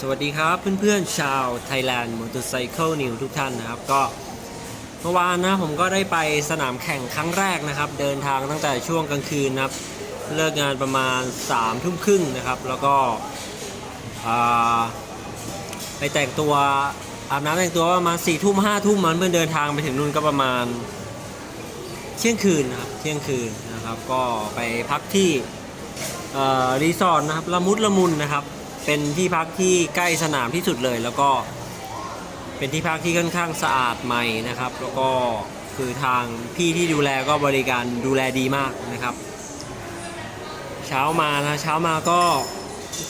สวัสดีครับเพื่อนๆชาว Thailand Motorcycle New ทุกท่านนะครับ ก็เมื่อวานนะผมก็ได้ไปสนามแข่งครั้งแรกนะครับ เดินทางตั้งแต่ช่วงกลางคืนนะครับ เลิกงานประมาณ3ามทุ่มครึ่งนะครับ แล้วก็ไปแต่งตัวอาบน้ำแต่งตัวประมาณ4ี่ทุ่มห้าทุ่มมันเพื่อนเดินทางไปถึงนู่นก็ประมาณเที่ยงคืนนะครับเที่ยงคืนนะครับ ก็ไปพักที่รีสอร์ทนะครับละมุดละมุนนะครับ เป็นที่พักที่ใกล้สนามที่สุดเลย แล้วก็เป็นที่พักที่ค่อนข้างสะอาดใหม่นะครับ แล้วก็คือทางพี่ที่ดูแลก็บริการดูแลดีมากนะครับ เช้ามานะเช้ามาก็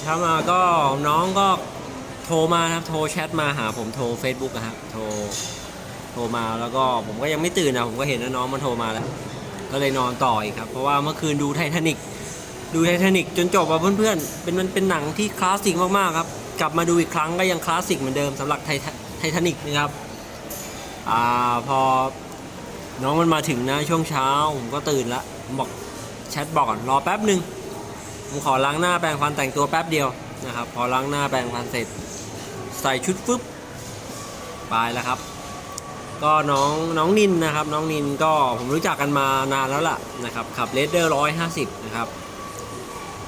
เช้ามาก็น้องก็โทรมาครับโทรแชทมาหาผมโทร Facebook นะครับโทรโทรมาแล้วก็ผมก็ยังไม่ตื่นนะผมก็เห็นว่าน้องมันโทรมาแล้ว ก็เลยนอนต่ออีกครับ เพราะว่าเมื่อคืนดูไททานิก ดูไททานิกจนจบอะเพื่อนๆ เป็นมันเป็นหนังที่คลาสสิกมากๆครับ กลับมาดูอีกครั้งก็ยังคลาสสิกเหมือนเดิมสำหรับไทไททานิกนะครับ อ่าพอน้องมันมาถึงนะช่วงเช้าผมก็ตื่นละบอกแชทบอกก่อนรอแป๊บหนึ่งผมขอล้างหน้าแปรงฟันแต่งตัวแป๊บเดียวนะครับ พอล้างหน้าแปรงฟันเสร็จ ใส่ชุดฟึบไปแล้วครับ ก็น้องน้องนินนะครับ น้องนินก็ผมรู้จักกันมานานแล้วล่ะนะครับขับเลดเดอร์ร้อยห้าสิบนะครับ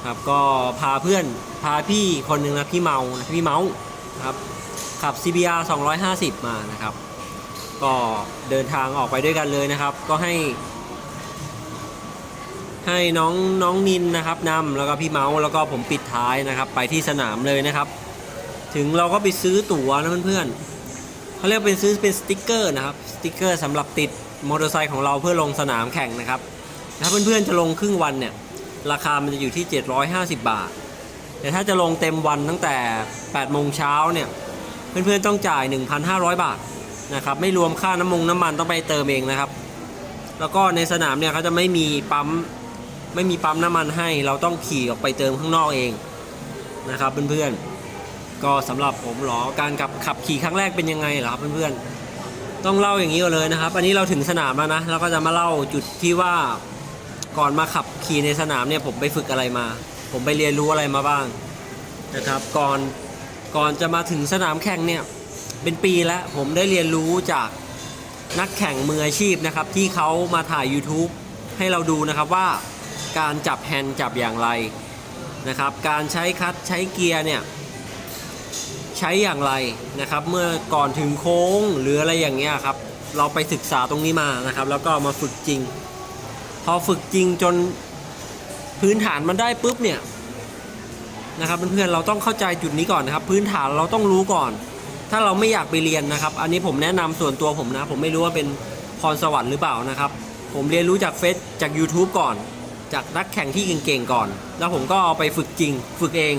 ครับก็พาเพื่อนพาพี่คนหนึ่งนะพี่เมานะพี่เมาครับขับ CBR 250 มานะครับ ก็เดินทางออกไปด้วยกันเลยนะครับ ก็ให้ ให้น้องน้องนินนะครับนำแล้วก็พี่เมาส์แล้วก็ผมปิดท้ายนะครับ ไปที่สนามเลยนะครับ ถึงเราก็ไปซื้อตั๋วนะเพื่อนๆเขาเรียกเป็นซื้อเป็นสติกเกอร์นะครับสติกเกอร์สำหรับติดมอเตอร์ไซค์ของเราเพื่อลงสนามแข่งนะครับถ้าเพื่อนๆจะลงครึ่งวันเนี่ย ราคามันจะอยู่ที่ 750 บาท แต่ถ้าจะลงเต็มวันตั้งแต่8โมงเช้าเนี่ย เพื่อนๆต้องจ่าย 1,500 บาทนะครับ ไม่รวมค่าน้ำมงน้ำมันต้องไปเติมเองนะครับ แล้วก็ในสนามเนี่ยเขาจะไม่มีปั๊มไม่มีปั๊มน้ำมันให้ เราต้องขี่ออกไปเติมข้างนอกเองนะครับเพื่อนๆ ก็สำหรับผมเหรอการขับขับขี่ครั้งแรกเป็นยังไงเหรอครับเพื่อนๆ ต้องเล่าอย่างนี้ก่อนเลยนะครับ อันนี้เราถึงสนามแล้วนะ เราก็จะมาเล่าจุดที่ว่า ก่อนมาขับขี่ในสนามเนี่ยผมไปฝึกอะไรมา ผมไปเรียนรู้อะไรมาบ้างนะครับ ก่อนก่อนจะมาถึงสนามแข่งเนี่ยเป็นปีแล้วผมได้เรียนรู้จากนักแข่งมืออาชีพนะครับ ที่เขามาถ่าย YouTube ให้เราดูนะครับว่าการจับแฮนด์จับอย่างไรนะครับ การใช้คลัตช์ใช้เกียร์เนี่ยใช้อย่างไรนะครับ เมื่อก่อนถึงโค้งหรืออะไรอย่างเงี้ยครับ เราไปศึกษาตรงนี้มานะครับ แล้วก็มาฝึกจริง อฝึกจริงจนพื้นฐานมันได้ปุ๊บเนี่ยนะครับเพื่อนๆเราต้องเข้าใจจุดนี้ก่อนนะครับ พื้นฐานเราต้องรู้ก่อน ถ้าเราไม่อยากไปเรียนนะครับ อันนี้ผมแนะนำส่วนตัวผมนะ ผมไม่รู้ว่าเป็นพรสวรรค์หรือเปล่านะครับ ผมเรียนรู้จากเฟซจาก YouTube ก่อน จากนักแข่งที่เก่งๆก่อน แล้วผมก็เอาไปฝึกจริง ฝึกเอง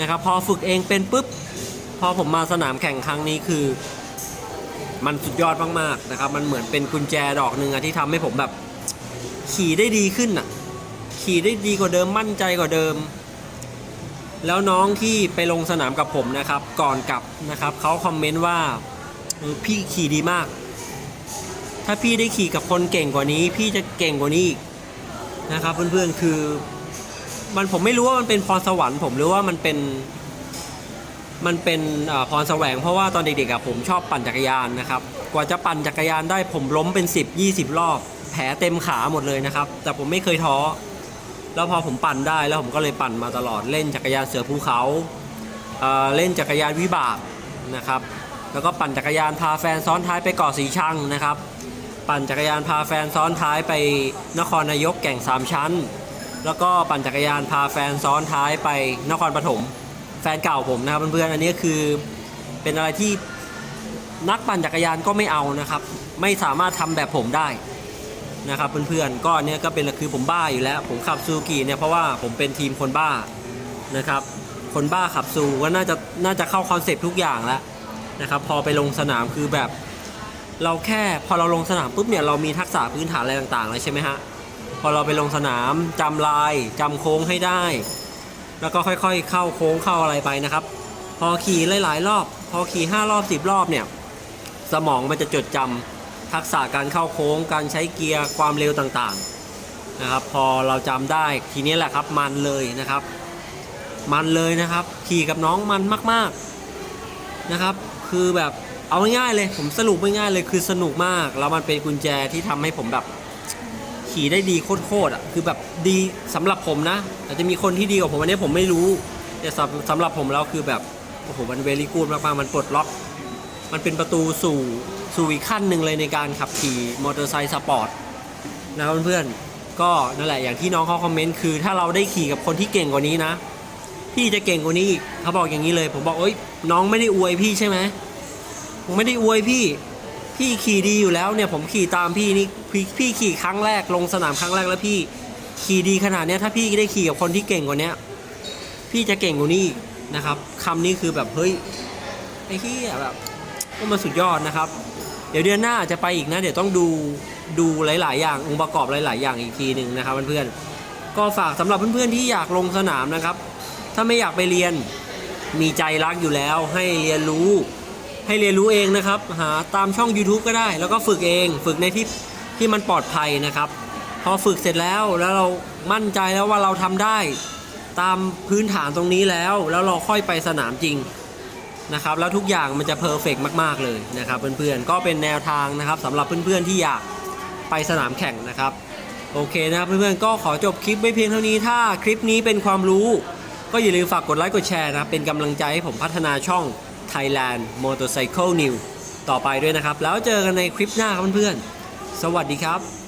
นะครับ พอฝึกเองเป็นปุ๊บพอผมมาสนามแข่งครั้งนี้คือ มันสุดยอดมากๆนะครับ มันเหมือนเป็นกุญแจดอกหนึ่งอะที่ทำให้ผมแบบ ขี่ได้ดีขึ้นอะ ขี่ได้ดีกว่าเดิมมั่นใจกว่าเดิม แล้วน้องที่ไปลงสนามกับผมนะครับ ก่อนกลับนะครับเขาคอมเมนต์ว่าพี่ขี่ดีมาก ถ้าพี่ได้ขี่กับคนเก่งกว่านี้ พี่จะเก่งกว่านี้อีกนะครับเพื่อนๆคือมันผมไม่รู้ว่ามันเป็นพรสวรรค์ผมหรือว่ามันเป็นมันเป็นพรแสวงเพราะว่าตอนเด็กๆผมชอบปั่นจักรยานนะครับ กว่าจะปั่นจักรยานได้ผมล้มเป็น 10 20 รอบ แผลเต็มขาหมดเลยนะครับ แต่ผมไม่เคยท้อ แล้วพอผมปั่นได้แล้วผมก็เลยปั่นมาตลอดเล่นจักรยานเสือภูเขาเเล่นจักรยานวิบากนะครับ แล้วก็ปั่นจักรยานพาแฟนซ้อนท้ายไปเกาะสีชังนะครับ ปั่นจักรยานพาแฟนซ้อนท้ายไปนครนายกแก่งสามชั้น แล้วก็ปั่นจักรยานพาแฟนซ้อนท้ายไปนครปฐมแฟนเก่าผมนะครับเพื่อนๆอันนี้คือเป็นอะไรที่นักปั่นจักรยานก็ไม่เอานะครับ ไม่สามารถทำแบบผมได้ นะครับเพื่อนๆก็อันเนี้ยก็เป็นคือผมบ้าอยู่แล้ว ผมขับซูกิเนี่ยเพราะว่าผมเป็นทีมคนบ้านะครับ คนบ้าขับซูก็น่าจะน่าจะเข้าคอนเซปต์ทุกอย่างแล้วนะครับ พอไปลงสนามคือแบบ เราแค่พอเราลงสนามปุ๊บเนี่ยเรามีทักษะพื้นฐานอะไรต่างๆเลยใช่ไหมฮะพอเราไปลงสนามจำลายจำโค้งให้ได้ แล้วก็ค่อยๆ เข้าโค้งเข้าอะไรไปนะครับ พอขี่หลายๆรอบ พอขี่5รอบ10 รอบเนี่ย สมองมันจะจดจำ ทักษะการเข้าโค้ง การใช้เกียร์ความเร็วต่างๆนะครับ พอเราจำได้ทีนี้แหละครับมันเลยนะครับ มันเลยนะครับขี่กับน้องมันมากๆนะครับ คือแบบเอาง่ายๆเลยผมสรุปง่ายๆเลยคือสนุกมากแล้วมันเป็นกุญแจที่ทำให้ผมแบบขี่ได้ดีโคตรๆอะคือแบบดีสำหรับผมนะอาจจะมีคนที่ดีกว่าผมอันนี้ผมไม่รู้แต่สำสำหรับผมแล้วคือแบบโอ้โหมันเวลี่กูดมากๆมันปลดล็อก มันเป็นประตูสู่สู่อีกขั้นหนึ่งเลยในการขับขี่มอเตอร์ไซค์สปอร์ตนะครับเพื่อนๆก็นั่นแหละอย่างที่น้องเขาคอมเมนต์คือถ้าเราได้ขี่กับคนที่เก่งกว่านี้นะ พี่จะเก่งกว่านี้อีกเขาบอกอย่างนี้เลย ผมบอกเอ้ยน้องไม่ได้อวยพี่ใช่ไหมผมไม่ได้อวยพี่พี่ขี่ดีอยู่แล้วเนี่ยผมขี่ตามพี่นี่พี่พี่ขี่ครั้งแรกลงสนามครั้งแรกแล้วพี่ขี่ดีขนาดเนี้ยถ้าพี่ได้ขี่กับคนที่เก่งกว่านี้พี่จะเก่งกว่านี้นะครับคำนี้คือแบบเฮ้ยไอ้ที่แบบ ก็มันสุดยอดนะครับ เดี๋ยวเดือนหน้าจะไปอีกนะ เดี๋ยวต้องดูดูหลาย ๆ อย่างองค์ประกอบหลาย ๆ อย่างอีกทีหนึ่งนะครับเพื่อนๆก็ฝากสำหรับเพื่อนๆที่อยากลงสนามนะครับ ถ้าไม่อยากไปเรียนมีใจรักอยู่แล้ว ให้เรียนรู้ ให้เรียนรู้เองนะครับ หาตามช่อง YouTube ก็ได้ แล้วก็ฝึกเอง ฝึกในที่ที่มันปลอดภัยนะครับ พอฝึกเสร็จแล้วแล้วเรามั่นใจแล้วว่าเราทำได้ ตามพื้นฐานตรงนี้แล้ว แล้วเราค่อยไปสนามจริง นะครับแล้วทุกอย่างมันจะเพอร์เฟกมากๆเลยนะครับเพื่อนๆก็เป็นแนวทางนะครับสำหรับเพื่อนๆที่อยากไปสนามแข่งนะครับโอเคนะครับเพื่อนๆก็ขอจบคลิปไว้เพียงเท่านี้ถ้าคลิปนี้เป็นความรู้ ก็อย่าลืมฝากกดไลค์กดแชร์นะเป็นกำลังใจให้ผมพัฒนาช่อง Thailand Motorcycle New ต่อไปด้วยนะครับ แล้วเจอกันในคลิปหน้าครับเพื่อนๆ สวัสดีครับ